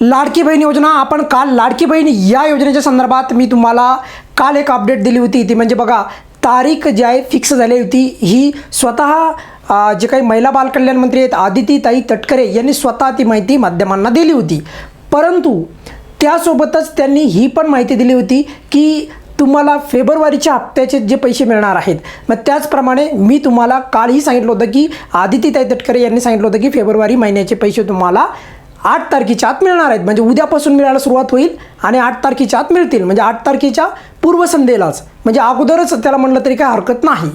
लाडकी बहीण योजना आपण काल लाडकी बहीण या योजनेच्या संदर्भात मी तुम्हाला काल एक अपडेट दिली होती. ती म्हणजे बघा तारीख जी आहे फिक्स झाली होती. ही स्वतः जे काही महिला बालकल्याण मंत्री आहेत आदितीताई तटकरे यांनी स्वतः ती माहिती माध्यमांना दिली होती. परंतु त्यासोबतच त्यांनी ही पण माहिती दिली होती की तुम्हाला फेब्रुवारीच्या हप्त्याचे जे पैसे मिळणार आहेत मग त्याचप्रमाणे मी तुम्हाला कालही सांगितलं होतं की आदितीताई तटकरे यांनी सांगितलं होतं की फेब्रुवारी महिन्याचे पैसे तुम्हाला आठ तारखेच्या आत मिळणार आहेत. म्हणजे उद्यापासून मिळायला सुरुवात होईल आणि आठ तारखेच्या आत मिळतील. म्हणजे आठ तारखेच्या पूर्वसंध्येलाच. म्हणजे अगोदरच त्याला म्हणलं तरी काय हरकत नाही.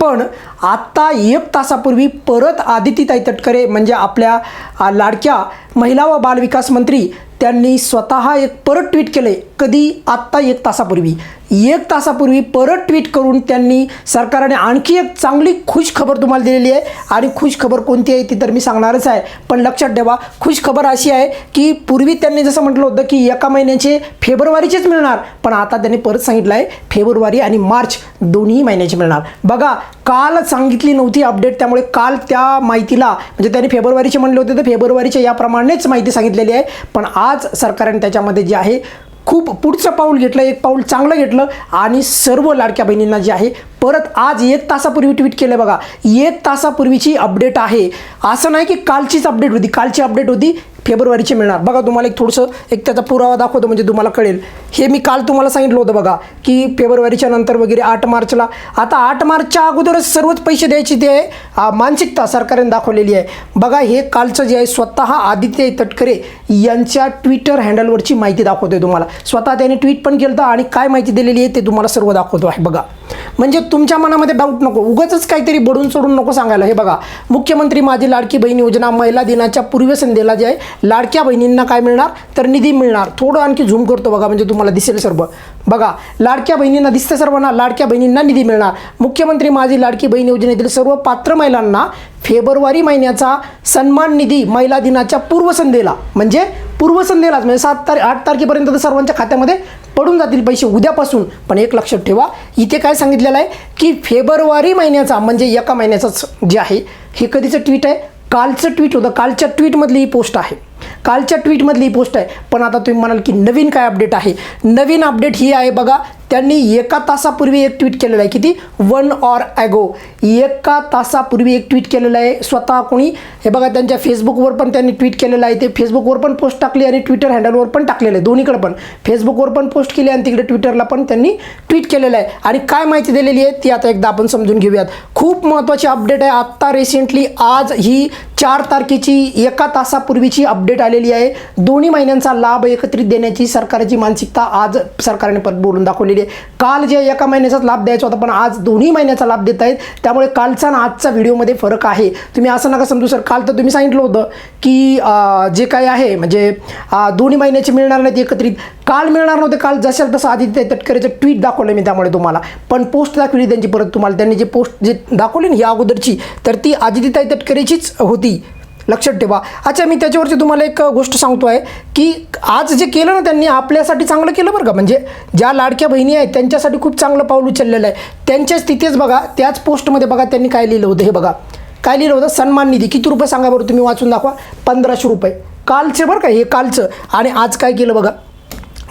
पण आत्ता एक तासापूर्वी परत आदितीताई तटकरे म्हणजे आपल्या लाडक्या महिला व बालविकास मंत्री त्यांनी स्वतः एक परत ट्विट केले. कधी? आत्ता एक तासापूर्वी. एक तासापूर्वी परत ट्विट करून त्यांनी सरकारने आणखी एक चांगली खुश खबर तुम्हाला दिलेली आहे. आणि खुश खबर कोणती आहे ती तर मी सांगणारच आहे. पण लक्षात ठेवा खुश खबर अशी आहे की पूर्वी त्यांनी जसं म्हटलं होतं की एका महिन्याचे फेब्रुवारीचेच मिळणार. पण आता त्यांनी परत सांगितलं आहे फेब्रुवारी आणि मार्च दोन्ही महिन्याचे मिळणार. बघा काल सांगितली नव्हती अपडेट त्यामुळे काल त्या माहितीला म्हणजे त्यांनी फेब्रुवारीचे म्हणले होते तर फेब्रुवारीच्या याप्रमाणेच माहिती सांगितलेली आहे. पण आज सरकारने त्याच्यामध्ये जे आहे खूप पुढचं पाऊल घेतलं एक पाऊल चांगलं घेतलं आणि सर्व लाडक्या बहिणींना जे आहे परत आज एक तासापूर्वी ट्विट केलं बघा एक तासापूर्वीची अपडेट आहे. असं नाही की कालचीच अपडेट होती कालची अपडेट होती फेब्रुवारीची मिळणार. बघा तुम्हाला एक थोडंसं एक त्याचा पुरावा दाखवतो म्हणजे तुम्हाला कळेल. हे मी काल तुम्हाला सांगितलं होतं बघा की फेब्रुवारीच्या नंतर वगैरे आठ मार्चला. आता आठ मार्चच्या अगोदरच सर्वच पैसे द्यायची ते मानसिकता सरकारने दाखवलेली आहे. बघा हे कालचं जे आहे स्वतः आदित्य तटकरे यांच्या ट्विटर हँडलवरची माहिती दाखवतोय तुम्हाला. स्वतः त्याने ट्विट पण केलं होतं आणि काय माहिती दिलेली आहे ते तुम्हाला सर्व दाखवतो आहे. बघा. म्हणजे तुमच्या मनामध्ये डाऊट नको. उगाच काहीतरी बडून सोडून नको सांगायला. हे बघा मुख्यमंत्री माझी लाडकी बहीण योजना महिला दिनाच्या पूर्वसंध्येला जे आहे लाडक्या बहिणींना काय मिळणार? तर निधी मिळणार. थोडं आणखी झूम करतो बघा म्हणजे तुम्हाला दिसेल सर्व. बघा लाडक्या बहिणींना दिसतं सर्वांना लाडक्या बहिणींना निधी मिळणार. मुख्यमंत्री माझी लाडकी बहीण योजनेतील सर्व पात्र महिलांना फेब्रुवारी महिन्याचा सन्मान निधी महिला दिनाच्या पूर्वसंध्येला. म्हणजे पूर्वसंध्येलाच म्हणजे सात तारीख आठ तारखेपर्यंत तर सर्वांच्या खात्यामध्ये पडून जातील पैसे उद्यापासून. पण एक लक्षात ठेवा इथे काय सांगितलेलं आहे की फेब्रुवारी महिन्याचा म्हणजे एका महिन्याचाच जे आहे हे कधीचं ट्विट आहे? कालचं ट्विट होतं. कालच्या ट्विटमधली ही पोस्ट आहे. कालच्या ट्विटमधली ही पोस्ट आहे. पण आता तुम्ही म्हणाल की नवीन काय अपडेट आहे? नवीन अपडेट ही आहे बघा त्यांनी एका तासापूर्वी एक ट्विट केलेलं आहे. किती? वन ऑर ॲगो एका तासापूर्वी एक ट्विट केलेलं आहे स्वतः कोणी. हे बघा त्यांच्या फेसबुकवर पण त्यांनी ट्विट केलेलं आहे. ते फेसबुकवर पण पोस्ट टाकली आणि ट्विटर हँडलवर पण टाकलेलं आहे. दोन्हीकडे पण. फेसबुकवर पण पोस्ट केली आणि तिकडे ट्विटरला पण त्यांनी ट्विट केलेलं आहे. आणि काय माहिती दिलेली आहे ती आता एकदा आपण समजून घेऊयात. खूप महत्त्वाची अपडेट आहे. आत्ता रिसेंटली आज ही चार तारखेची एका तासापूर्वीची अपडेट आलेली आहे. दोन्ही महिन्यांचा लाभ एकत्रित देण्याची सरकारची मानसिकता आज सरकारने पण बोलून दाखवलेली आहे काल जे एका महिन्याचाच लाभ द्यायचा होता पण आज दोन्ही महिन्याचा लाभ देत आहेत. त्यामुळे कालचा आणि आजचा व्हिडिओमध्ये फरक आहे. तुम्ही असं नका समजू सर. काल तर तुम्ही सांगितलं होतं की जे काय आहे म्हणजे दोन्ही महिन्याचे मिळणार नाहीत एकत्रित. काल मिळणार नव्हते काल जशाल तसं आदित्य तटकरेचं ट्विट दाखवलं मी त्यामुळे तुम्हाला. पण पोस्ट दाखवली त्यांची परत तुम्हाला. त्यांनी जे पोस्ट जे दाखवली ना ही अगोदरची तर ती आदित्यताई तटकरेचीच होती. लक्षात ठेवा. अच्छा मी त्याच्यावरती तुम्हाला एक गोष्ट सांगतो आहे की आज जे केलं ना त्यांनी आपल्यासाठी चांगलं केलं बरं का. म्हणजे ज्या लाडक्या बहिणी आहेत त्यांच्यासाठी खूप चांगलं पाऊल उचललेलं आहे. त्यांच्याच तिथेच बघा त्याच पोस्टमध्ये बघा त्यांनी काय लिहिलं होतं हे बघा. काय लिहिलं होतं? सन्मान निधी. किती रुपये सांगा बरं तुम्ही वाचून दाखवा. पंधराशे रुपये. कालचे बरं का हे कालचं. आणि आज काय केलं बघा?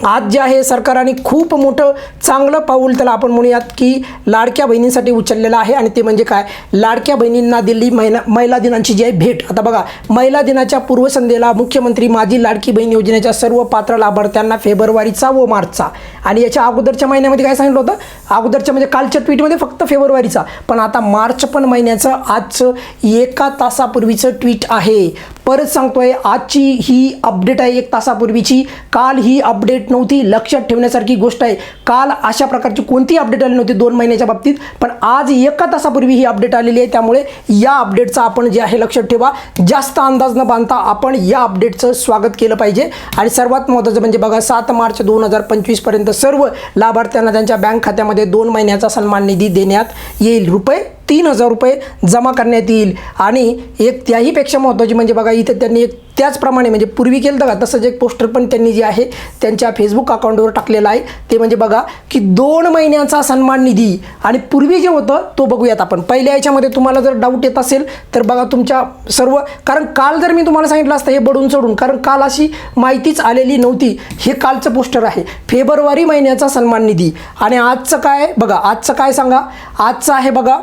आज जे आहे सरकारने खूप मोठं चांगलं पाऊल त्याला आपण म्हणूयात की लाडक्या बहिणींसाठी उचललेलं आहे. आणि ते म्हणजे काय? लाडक्या बहिणींना दिल्ली महिना महिला दिनांची जी आहे भेट. आता बघा महिला दिनाच्या पूर्वसंध्येला मुख्यमंत्री माझी लाडकी बहीण योजनेच्या सर्व पात्र लाभार्थ्यांना फेब्रुवारीचा व मार्चचा. आणि याच्या अगोदरच्या महिन्यामध्ये काय सांगितलं होतं? अगोदरच्या म्हणजे कालच्या ट्विटमध्ये फक्त फेब्रुवारीचा. पण आता मार्च पण महिन्याचं आजचं एका तासापूर्वीचं ट्विट आहे. परत सांगतोय आजची ही अपडेट आहे एक तासापूर्वीची. काल ही अपडेट नव्हती लक्षात ठेवण्यासारखी गोष्ट आहे. काल अशा प्रकारची कोणतीही अपडेट आली नव्हती दोन महिन्याच्या बाबतीत पण आज एका तासापूर्वी ही अपडेट आलेली आहे. त्यामुळे या अपडेटचा आपण जे आहे लक्षात ठेवा. जास्त अंदाज न बांधता आपण या अपडेटचं स्वागत केलं पाहिजे. आणि सर्वात महत्त्वाचं म्हणजे बघा सात मार्च दोन हजार पंचवीसपर्यंत सर्व लाभार्थ्यांना त्यांच्या बँक खात्यामध्ये दोन महिन्याचा सन्मान निधी देण्यात येईल. रुपये तीन हजार रुपये जमा करण्यात येईल. आणि एक त्याहीपेक्षा महत्त्वाची म्हणजे बघा इथं त्यांनी एक त्याचप्रमाणे म्हणजे पूर्वी केलं का? तसंच एक पोस्टर पण त्यांनी जे आहे त्यांच्या फेसबुक अकाउंटवर टाकलेलं आहे. ते म्हणजे बघा की दोन महिन्याचा सन्मान निधी. आणि पूर्वी जे होतं तो बघूयात आपण. पहिल्या याच्यामध्ये तुम्हाला जर डाऊट येत असेल तर बघा तुमच्या सर्व कारण काल जर मी तुम्हाला सांगितलं असतं हे बडून चढून कारण काल अशी माहितीच आलेली नव्हती. हे कालचं पोस्टर आहे. फेब्रुवारी महिन्याचा सन्मान निधी. आणि आजचं काय बघा आजचं काय सांगा? आजचं आहे बघा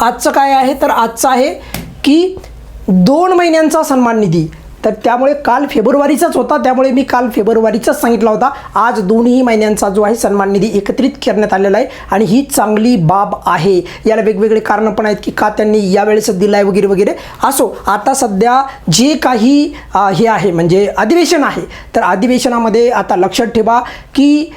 आजचं काय आहे? तर आजचं आहे की दोन महिन्यांचा सन्मान निधी. तर त्यामुळे काल फेब्रुवारीचाच होता त्यामुळे मी काल फेब्रुवारीचाच सांगितला होता. आज दोन्ही महिन्यांचा जो आहे सन्मान निधी एकत्रित करण्यात आलेला आहे आणि ही चांगली बाब आहे. याला वेगवेगळे कारणं पण आहेत की का त्यांनी यावेळेस दिलं आहे वगैरे वगैरे. असो आता सध्या जे काही हे आहे म्हणजे अधिवेशन आहे तर अधिवेशनामध्ये आता लक्षात ठेवा की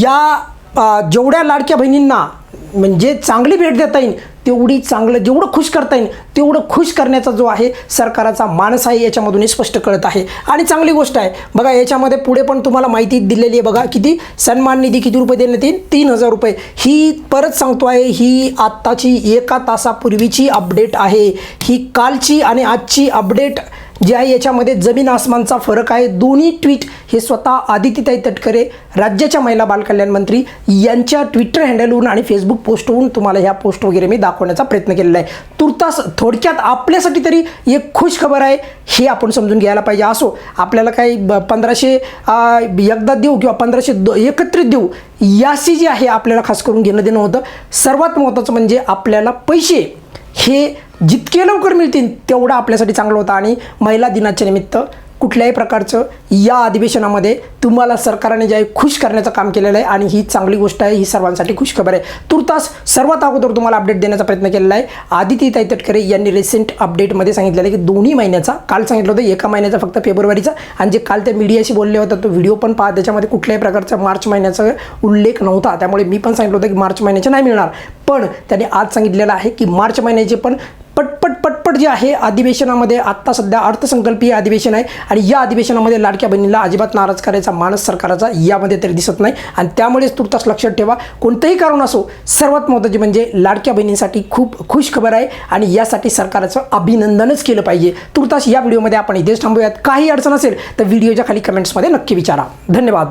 या जेवढ्या लाडक्या बहिणींना म्हणजे चांगली भेट देता येईल तेवढी चांगलं जेवढं खुश करता येईल तेवढं खुश करण्याचा जो आहे सरकाराचा मानस आहे याच्यामधून स्पष्ट कळत आहे. आणि चांगली गोष्ट आहे. बघा याच्यामध्ये पुढे पण तुम्हाला माहिती दिलेली आहे. बघा किती? सन्मान निधी किती रुपये देण्यात येईल? तीन हजार रुपये. ही परत सांगतो आहे ही आत्ताची एका तासापूर्वीची अपडेट आहे. ही कालची आणि आजची अपडेट जे आहे याच्यामध्ये जमीन आसमानचा फरक आहे. दोन्ही ट्विट हे स्वतः आदितीताई तटकरे राज्याच्या महिला बालकल्याण मंत्री यांच्या ट्विटर हँडलवरून आणि फेसबुक पोस्टवरून तुम्हाला ह्या पोस्ट वगैरे मी दाखवण्याचा प्रयत्न केलेला आहे. तुर्तास थोडक्यात आपल्यासाठी तरी एक खुश खबर आहे हे आपण समजून घ्यायला पाहिजे. असो आपल्याला काही ब- पंधराशे एकदा देऊ किंवा पंधराशे दो एकत्रित देऊ याशी जे आहे आपल्याला खास करून घेणं देणं होतं. सर्वात महत्त्वाचं म्हणजे आपल्याला पैसे हे जितके लवकर मिळतील तेवढं आपल्यासाठी चांगलं होतं आणि महिला दिनाच्या निमित्त कुठल्याही प्रकारचं या अधिवेशनामध्ये तुम्हाला सरकारने जे आहे खुश करण्याचं काम केलेलं आहे आणि ही चांगली गोष्ट आहे ही सर्वांसाठी खुश खबर आहे. तुर्तास सर्वात अगोदर तुम्हाला अपडेट देण्याचा प्रयत्न केलेला आहे. आदिती तटकरे यांनी रिसेंट अपडेटमध्ये सांगितलेलं आहे की दोन्ही महिन्याचा काल सांगितलं होतं एका महिन्याचा फक्त फेब्रुवारीचा आणि जे काल त्या मीडियाशी बोलले होतं तो व्हिडिओ पण पहा त्याच्यामध्ये कुठल्याही प्रकारचा मार्च महिन्याचा उल्लेख नव्हता. त्यामुळे मी पण सांगितलं होतं की मार्च महिन्याचे नाही मिळणार. पण त्यांनी आज सांगितलेलं आहे की मार्च महिन्याचे पण झटपट जे आहे अधिवेशनामध्ये आत्ता सध्या अर्थसंकल्पीय अधिवेशन आहे आणि या अधिवेशनामध्ये लाडक्या बहिणीला अजिबात नाराज करायचा मानस सरकारचा यामध्ये तरी दिसत नाही. आणि त्यामुळेच तुर्तास लक्षात ठेवा कोणतंही कारण असो सर्वात महत्त्वाचे म्हणजे लाडक्या बहिणींसाठी खूप खुश खबर आहे आणि यासाठी सरकारचं अभिनंदनच केलं पाहिजे. तुर्तास या व्हिडिओमध्ये आपण इथेच थांबूयात. काही अडचण असेल तर व्हिडिओच्या खाली कमेंट्समध्ये नक्की विचारा. धन्यवाद.